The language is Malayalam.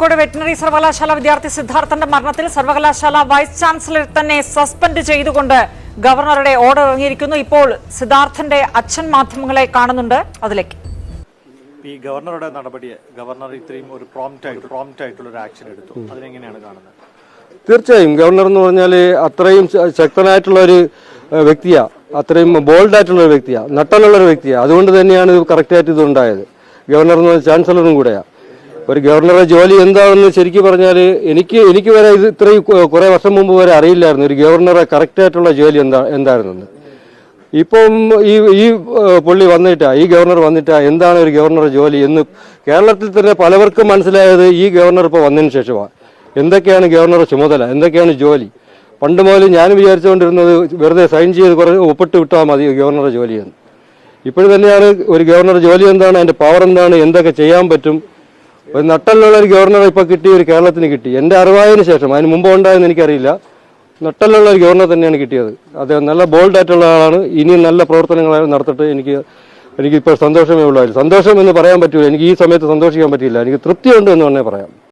കോഴിക്കോട് വെറ്റിനറി സർവകലാശാല വിദ്യാർത്ഥി സിദ്ധാർത്ഥന്റെ മരണത്തിൽ സർവകലാശാല വൈസ് ചാൻസലർ തന്നെ സസ്പെൻഡ് ചെയ്തുകൊണ്ട് ഗവർണറുടെ ഓർഡർ ഇറങ്ങിയിരിക്കുന്നു. ഇപ്പോൾ സിദ്ധാർത്ഥന്റെ അച്ഛൻ മാധ്യമങ്ങളെ കാണുന്നുണ്ട്. അതിലേക്ക്. ഈ ഗവർണറുടെ നടപടിയെ ഗവർണർ ഇത്രയും ഒരു പ്രോംപ്റ്റ് ആയിട്ട് പ്രോംപ്റ്റ് ആയിട്ടുള്ള ഒരു ആക്ഷൻ എടുത്തു. അതിനെങ്ങനെയാണ് കാണുന്നത്? തീർച്ചയായും ഗവർണർ എന്ന് പറഞ്ഞാൽ അത്രയും ശക്തനായിട്ടുള്ള ഒരു വ്യക്തിയാ. അത്രയും ബോൾഡ് ആയിട്ടുള്ള ഒരു വ്യക്തിയാ. നട്ടലുള്ള ഒരു വ്യക്തിയാ. അതുകൊണ്ട് തന്നെയാണ് ഇത് കറക്റ്റായിട്ട് ഇതുണ്ടായത്. ഗവർണർ എന്ന് പറഞ്ഞാൽ ചാൻസലറും കൂടെയാ. ഒരു ഗവർണറുടെ ജോലി എന്താണെന്ന് ശരിക്കും പറഞ്ഞാൽ എനിക്ക് എനിക്ക് വരെ ഇത് ഇത്രയും കുറേ വർഷം മുമ്പ് വരെ അറിയില്ലായിരുന്നു. ഒരു ഗവർണറെ കറക്റ്റായിട്ടുള്ള ജോലി എന്താ എന്തായിരുന്നെന്ന്. ഇപ്പം ഈ ഈ പുള്ളി വന്നിട്ടാ ഈ ഗവർണർ വന്നിട്ടാ എന്താണ് ഒരു ഗവർണറുടെ ജോലി എന്ന് കേരളത്തിൽ തന്നെ പലവർക്കും മനസ്സിലായത് ഈ ഗവർണർ ഇപ്പോൾ വന്നതിന് ശേഷമാണ് എന്തൊക്കെയാണ് ഗവർണറുടെ ചുമതല? എന്തൊക്കെയാണ് ജോലി? പണ്ട് മുതൽ ഞാൻ വിചാരിച്ചുകൊണ്ടിരുന്നത് വെറുതെ സൈൻ ചെയ്ത് കുറെ ഒപ്പിട്ട് വിട്ടാൽ മതി ഗവർണറുടെ ജോലിയെന്ന് ഇപ്പോഴും തന്നെയാണ് ഒരു ഗവർണർ ജോലി എന്താണ് അതിന്റെ പവർ എന്താണ് എന്തൊക്കെ ചെയ്യാൻ പറ്റും? ഒരു നട്ടലുള്ള ഒരു ഗവർണർ ഇപ്പൊ കിട്ടി ഒരു കേരളത്തിന് കിട്ടി. എന്റെ അറിവായതിനു ശേഷം അതിന് മുമ്പ് ഉണ്ടായെന്ന് എനിക്കറിയില്ല. നട്ടലുള്ള ഒരു ഗവർണർ തന്നെയാണ് കിട്ടിയത്. അദ്ദേഹം നല്ല ബോൾഡ് ആയിട്ടുള്ള ആളാണ്. ഇനിയും നല്ല പ്രവർത്തനങ്ങൾ നടത്തിട്ട് എനിക്ക് എനിക്കിപ്പോൾ സന്തോഷമേ ഉള്ളൂ. സന്തോഷം എന്ന് പറയാൻ പറ്റില്ല എനിക്ക് ഈ സമയത്ത് സന്തോഷിക്കാൻ പറ്റില്ല എനിക്ക് തൃപ്തിയുണ്ട് എന്ന് തന്നെ പറയാം.